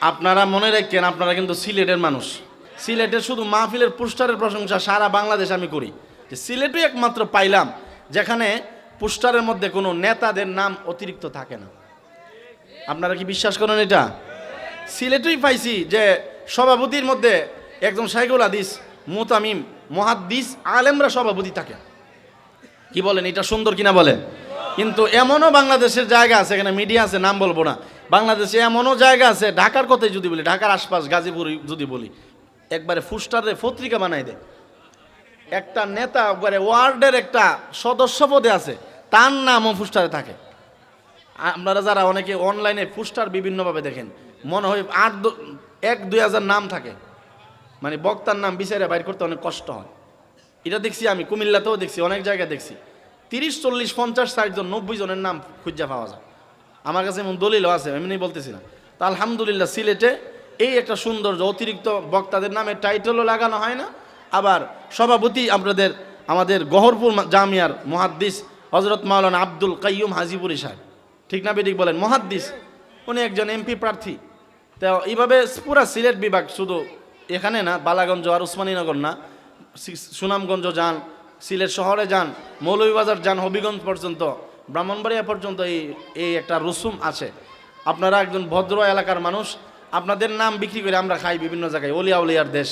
আপনারা মনে রাখেন, আপনারা কিন্তু সিলেটের মানুষ। সিলেটের শুধু মাহফিলের পোস্টারের প্রশংসা সারা বাংলাদেশ আমি করি। যে সিলেটই একমাত্র পাইলাম যেখানে পোস্টারের মধ্যে কোনো নেতাদের নাম অতিরিক্ত থাকে না। আপনারা কি বিশ্বাস করেন এটা? সিলেটেই পাইছি যে সভাপতির মধ্যে একজন সাইকুল হাদিস, মুতামিম, মহাদ্দিস, আলেমরা সভাপতি থাকে। কি বলেন, এটা সুন্দর কিনা বলেন? কিন্তু এমনও বাংলাদেশের জায়গা আছে, এখানে মিডিয়া আছে, নাম বলব না। বাংলাদেশে এমনও জায়গা আছে, ঢাকার কথাই যদি বলি, ঢাকার আশপাশ, গাজীপুর যদি বলি, একবারে ফুস্টারে পত্রিকা বানাই দেয়। একটা নেতা একবারে ওয়ার্ডের একটা সদস্য পদে আছে, তার নামও ফুস্টারে থাকে। আপনারা যারা অনেকে অনলাইনে পোস্টার বিভিন্নভাবে দেখেন, মনে হয় আট এক দুই হাজার নাম থাকে। মানে বক্তার নাম বিচারে বাইর করতে অনেক কষ্ট হয়। এটা দেখছি আমি, কুমিল্লাতেও দেখছি, অনেক জায়গায় দেখছি। তিরিশ, চল্লিশ, পঞ্চাশ, ষাট জন, নব্বই জনের নাম খুঁজা পাওয়া যায়। আমার কাছে এমন দলিলও আছে এমনি বলতেছি না। তা আলহামদুলিল্লাহ, সিলেটে এই একটা সৌন্দর্য, অতিরিক্ত বক্তাদের নামে টাইটেলও লাগানো হয় না। আবার সভাপতি আপনাদের আমাদের গহরপুর জামিয়ার মহাদ্দিস হজরত মাওলানা আব্দুল কাইয়ুম হাজিপুরি সাহেব। ঠিক না বেদিক বলেন? মহাদ্দিস, উনি একজন এমপি প্রার্থী। তো এইভাবে পুরা সিলেট বিভাগ শুধু এখানে না, বালাগঞ্জ আর উসমানীনগর না সুনামগঞ্জ যান, সিলেট শহরে যান, মৌলভীবাজার যান, হবিগঞ্জ পর্যন্ত ব্রাহ্মণবাড়িয়া পর্যন্ত এই এই একটা রসুম আছে। আপনারা একজন ভদ্র এলাকার মানুষ, আপনাদের নাম বিক্রি করে আমরা খাই বিভিন্ন জায়গায়, অলিয়া উলিয়ার দেশ।